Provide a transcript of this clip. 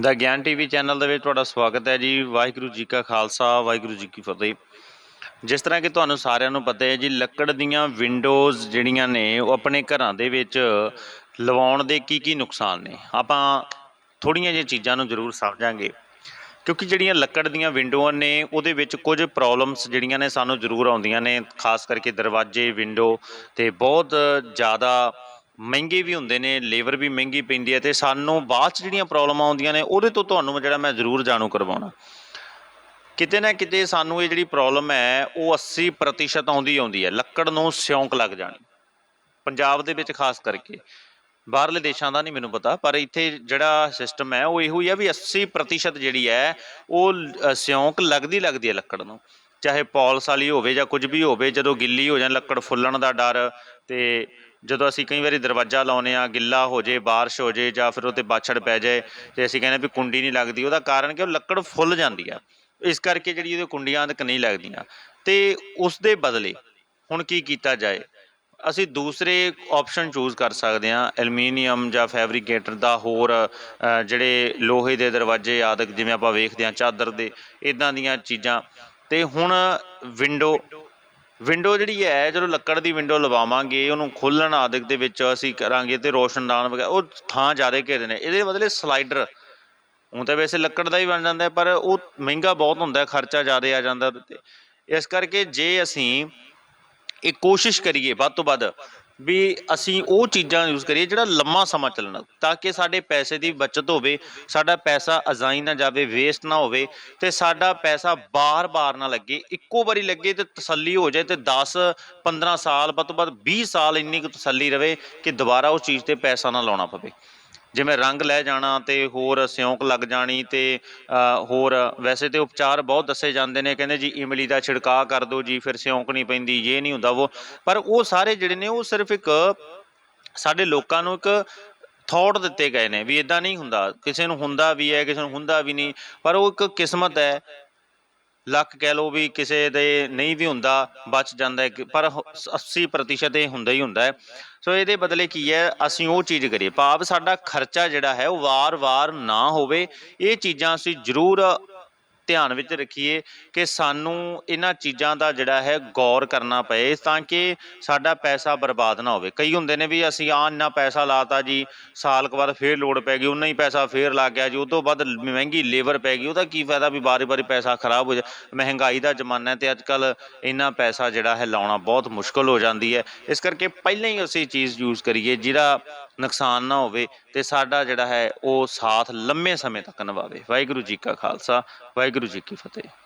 ਦਾ ਗਿਆਨ TV channel ਦੇ ਵਿੱਚ ਤੁਹਾਡਾ ਸਵਾਗਤ ਹੈ ਜੀ। ਵਾਹਿਗੁਰੂ ਜੀ ਕਾ ਖਾਲਸਾ, ਵਾਹਿਗੁਰੂ ਜੀ ਕੀ ਫਤਿਹ। ਜਿਸ ਤਰ੍ਹਾਂ ਕਿ ਤੁਹਾਨੂੰ ਸਾਰਿਆਂ ਨੂੰ ਪਤਾ ਹੈ ਜੀ, ਲੱਕੜ ਦੀਆਂ ਵਿੰਡੋਜ਼ ਜਿਹੜੀਆਂ ਨੇ, ਉਹ ਆਪਣੇ ਘਰਾਂ ਦੇ ਵਿੱਚ ਲਵਾਉਣ ਦੇ ਕੀ ਕੀ ਨੁਕਸਾਨ ਨੇ। ਆਪਾਂ ਥੋੜੀਆਂ ਜਿਹੀਆਂ ਚੀਜ਼ਾਂ ਨੂੰ ਜ਼ਰੂਰ ਸਮਝਾਂਗੇ। ਕਿਉਂਕਿ ਜਿਹੜੀਆਂ ਲੱਕੜ ਦੀਆਂ ਵਿੰਡੋਆਂ ਨੇ, ਉਹਦੇ ਵਿੱਚ ਕੁਝ ਪ੍ਰੋਬਲਮਸ ਜਿਹੜੀਆਂ ਨੇ ਸਾਨੂੰ ਜ਼ਰੂਰ ਆਉਂਦੀਆਂ ਨੇ। ਖਾਸ ਕਰਕੇ ਦਰਵਾਜ਼ੇ ਵਿੰਡੋ ਤੇ ਬਹੁਤ ਜ਼ਿਆਦਾ ਮਹਿੰਗੇ ਵੀ ਹੁੰਦੇ ਨੇ, ਲੇਬਰ ਵੀ ਮਹਿੰਗੀ ਪੈਂਦੀ ਹੈ ਤੇ ਸਾਨੂੰ ਬਾਅਦ 'ਚ ਜਿਹੜੀਆਂ ਪ੍ਰੋਬਲਮਾਂ ਆਉਂਦੀਆਂ ਨੇ, ਉਹਦੇ ਤੋਂ ਤੁਹਾਨੂੰ ਜਿਹੜਾ ਮੈਂ ਜ਼ਰੂਰ ਜਾਣੂ ਕਰਵਾਉਣਾ। ਕਿਤੇ ਨਾ ਕਿਤੇ ਸਾਨੂੰ ਇਹ ਜਿਹੜੀ ਪ੍ਰੋਬਲਮ ਹੈ, ਉਹ 80% ਆਉਂਦੀ ਆਉਂਦੀ ਹੈ। ਲੱਕੜ ਨੂੰ ਸਿਉਂਕ ਲੱਗ ਜਾਣੀ। ਪੰਜਾਬ ਦੇ ਵਿੱਚ ਖਾਸ ਕਰਕੇ। ਬਾਹਰਲੇ ਦੇਸ਼ਾਂ ਦਾ ਨਹੀਂ ਮੈਨੂੰ ਪਤਾ, ਪਰ ਇੱਥੇ ਜਿਹੜਾ ਸਿਸਟਮ ਹੈ, ਉਹ ਇਹੋ ਹੀ ਆ ਵੀ 80% ਜਿਹੜੀ ਹੈ, ਉਹ ਸਿਉਂਕ ਲੱਗਦੀ ਲੱਗਦੀ ਹੈ ਲੱਕੜ ਨੂੰ। ਚਾਹੇ ਪੌਲਸ ਵਾਲੀ ਹੋਵੇ ਜਾਂ ਕੁਝ ਵੀ ਹੋਵੇ, ਜਦੋਂ ਗਿੱਲੀ ਹੋ ਜਾਣ, ਲੱਕੜ ਫੁੱਲਣ ਦਾ ਡਰ ਤੇ ਜਦੋਂ ਅਸੀਂ ਕਈ ਵਾਰੀ ਦਰਵਾਜ਼ਾ ਲਾਉਨੇ ਆ ਗਿੱਲਾ ਹੋ ਜੇ ਬਾਰਿਸ਼ ਹੋ ਜੇ ਜਾਂ ਫਿਰ ਉੱਤੇ ਬਾਛੜ ਪੈ ਜਾਏ ਤੇ ਅਸੀਂ ਕਹਿੰਦੇ ਵੀ ਕੁੰਡੀ ਨਹੀਂ ਲੱਗਦੀ, ਉਹਦਾ ਕਾਰਨ ਕਿ ਉਹ ਲੱਕੜ ਫੁੱਲ ਜਾਂਦੀ ਆ। ਇਸ ਕਰਕੇ ਜਿਹੜੀ ਉਹਦੇ ਕੁੰਡੀਆਂ ਤੱਕ ਨਹੀਂ ਲੱਗਦੀਆਂ। ਤੇ ਉਸ ਦੇ ਬਦਲੇ ਹੁਣ ਕੀ ਕੀਤਾ ਜਾਏ? ਅਸੀਂ ਦੂਸਰੇ ਆਪਸ਼ਨ ਚੂਜ਼ ਕਰ ਸਕਦੇ ਹਾਂ ਐਲੂਮੀਨੀਅਮ ਜਾਂ ਫੈਬਰੀਕੇਟਰ ਦਾ ਹੋਰ ਜਿਹੜੇ ਲੋਹੇ ਦੇ ਦਰਵਾਜ਼ੇ ਆਦਿਕ ਜਿਵੇਂ ਆਪਾਂ ਵੇਖਦੇ ਹਾਂ, ਚਾਦਰ ਦੇ ਇਦਾਂ ਦੀਆਂ ਚੀਜ਼ਾਂ। ਤੇ ਹੁਣ ਵਿੰਡੋ ਵਿੰਡੋ ਜਿਹੜੀ ਹੈ, ਜਦੋਂ ਲੱਕੜ ਦੀ ਵਿੰਡੋ ਲਵਾਵਾਂਗੇ, ਉਹਨੂੰ ਖੋਲਣ ਆਦਿਕ ਦੇ ਵਿੱਚ ਅਸੀਂ ਕਰਾਂਗੇ ਤੇ ਰੋਸ਼ਨਦਾਨ ਵਗੈਰਾ ਉਹ ਥਾਂ ਜ਼ਿਆਦਾ ਘੇਰਦੇ ਨੇ। ਇਹਦੇ ਬਦਲੇ ਸਲਾਈਡਰ ਹੁਣ ਤਾਂ ਵੈਸੇ ਲੱਕੜ ਦਾ ਹੀ ਬਣ ਜਾਂਦਾ, ਪਰ ਉਹ ਮਹਿੰਗਾ ਬਹੁਤ ਹੁੰਦਾ, ਖਰਚਾ ਜ਼ਿਆਦਾ ਆ ਜਾਂਦਾ। ਉਹਦੇ ਇਸ ਕਰਕੇ ਜੇ ਅਸੀਂ ਇਹ ਕੋਸ਼ਿਸ਼ ਕਰੀਏ, ਵੱਧ ਤੋਂ ਵੱਧ ਵੀ ਅਸੀਂ ਉਹ ਚੀਜ਼ਾਂ ਯੂਜ਼ ਕਰੀਏ ਜਿਹੜਾ ਲੰਮਾ ਸਮਾਂ ਚੱਲਣਾ, ਤਾਂ ਕਿ ਸਾਡੇ ਪੈਸੇ ਦੀ ਬਚਤ ਹੋਵੇ, ਸਾਡਾ ਪੈਸਾ ਅਜ਼ਾਈ ਨਾ ਜਾਵੇ ਵੇਸਟ ਨਾ ਹੋਵੇ, ਤੇ ਸਾਡਾ ਪੈਸਾ ਬਾਰ-ਬਾਰ ਨਾ ਲੱਗੇ, ਇੱਕੋ ਵਾਰੀ ਲੱਗੇ ਤੇ ਤਸੱਲੀ ਹੋ ਜਾਏ ਤੇ 10 15 ਸਾਲ, ਵੱਧ ਤੋਂ ਵੱਧ 20 ਸਾਲ ਇੰਨੀ ਕੁ ਤਸੱਲੀ ਰਵੇ ਕਿ ਦੁਬਾਰਾ ਉਸ ਚੀਜ਼ ਤੇ ਪੈਸਾ ਨਾ ਲਾਉਣਾ ਪਵੇ। ਜਿਵੇਂ ਰੰਗ ਲੈ ਜਾਣਾ ਤੇ ਹੋਰ ਸਿਉਂਕ ਲੱਗ ਜਾਣੀ ਤੇ ਹੋਰ ਵੈਸੇ ਤੇ ਉਪਚਾਰ ਬਹੁਤ ਦੱਸੇ ਜਾਂਦੇ ਨੇ, ਕਹਿੰਦੇ ਜੀ ਇਮਲੀ ਦਾ ਛਿੜਕਾਅ ਕਰ ਦਿਓ ਜੀ, ਫਿਰ ਸਿਉਂਕ ਨਹੀਂ ਪੈਂਦੀ ਇਹ ਨਹੀਂ ਹੁੰਦਾ ਉਹ ਪਰ ਉਹ ਸਾਰੇ ਜਿਹੜੇ ਨੇ ਉਹ ਸਿਰਫ ਇੱਕ ਸਾਡੇ ਲੋਕਾਂ ਨੂੰ ਇੱਕ ਥੌਟ ਦਿੱਤੇ ਗਏ ਨੇ ਵੀ ਇਦਾਂ ਨਹੀਂ ਹੁੰਦਾ, ਕਿਸੇ ਨੂੰ ਹੁੰਦਾ ਵੀ ਹੈ, ਕਿਸੇ ਨੂੰ ਹੁੰਦਾ ਵੀ ਨਹੀਂ, ਪਰ ਉਹ ਇੱਕ ਕਿਸਮਤ ਹੈ ਲੱਕ ਕਹਿ ਲਓ ਵੀ ਕਿਸੇ ਦੇ ਨਹੀਂ ਵੀ ਹੁੰਦਾ, ਬਚ ਜਾਂਦਾ ਕਿ- ਪਰ ਹ- 80% ਇਹ ਹੁੰਦਾ ਹੀ ਹੁੰਦਾ ਹੈ। ਸੋ ਇਹਦੇ ਬਦਲੇ ਕੀ ਹੈ? ਅਸੀਂ ਉਹ ਚੀਜ਼ ਕਰੀਏ। ਭਾਵ ਸਾਡਾ ਖਰਚਾ ਜਿਹੜਾ ਹੈ ਉਹ ਵਾਰ-ਵਾਰ ਨਾ ਹੋਵੇ। ਇਹ ਚੀਜ਼ਾਂ ਅਸੀਂ ਜ਼ਰੂਰ ਧਿਆਨ ਵਿੱਚ ਰੱਖੀਏ ਕਿ ਸਾਨੂੰ ਇਹਨਾਂ ਚੀਜ਼ਾਂ ਦਾ ਜਿਹੜਾ ਹੈ ਗੌਰ ਕਰਨਾ ਪਏ ਤਾਂ ਕਿ ਸਾਡਾ ਪੈਸਾ ਬਰਬਾਦ ਨਾ ਹੋਵੇ। ਕਈ ਹੁੰਦੇ ਨੇ ਵੀ ਅਸੀਂ ਆ ਇੰਨਾ ਪੈਸਾ ਲਾਤਾ ਜੀ, ਸਾਲ ਕੁ ਬਾਅਦ ਫੇਰ ਲੋੜ ਪੈ ਗਈ, ਉਨਾ ਹੀ ਪੈਸਾ ਫੇਰ ਲੱਗ ਗਿਆ ਜੀ, ਉਹ ਤੋਂ ਬਾਅਦ ਮਹਿੰਗੀ ਲੇਬਰ ਪੈ ਗਈ, ਉਹਦਾ ਕੀ ਫਾਇਦਾ ਵੀ ਬਾਰੀ-ਬਾਰੀ ਪੈਸਾ ਖਰਾਬ ਹੋ ਜਾ ਮਹਿੰਗਾਈ ਦਾ ਜ਼ਮਾਨਾ ਹੈ ਤੇ ਅੱਜਕੱਲ ਇੰਨਾ ਪੈਸਾ ਜਿਹੜਾ ਹੈ ਲਾਉਣਾ ਬਹੁਤ ਮੁਸ਼ਕਲ ਹੋ ਜਾਂਦੀ ਹੈ। ਇਸ ਕਰਕੇ ਪਹਿਲਾਂ ਹੀ ਅਸੀਂ ਚੀਜ਼ ਯੂਜ਼ ਕਰੀਏ, ਜਿਹੜਾ ਨੁਕਸਾਨ ਨਾ ਹੋਵੇ ਤੇ ਸਾਡਾ ਜਿਹੜਾ ਹੈ ਉਹ ਸਾਥ ਲੰਮੇ ਸਮੇਂ ਤੱਕ ਨਿਭਾਵੇ। ਵਾਹਿਗੁਰੂ ਜੀ ਕਾ ਖਾਲਸਾ, ਵਾਹਿਗੁਰੂ ਜੀ ਕੀ ਫਤਿਹ।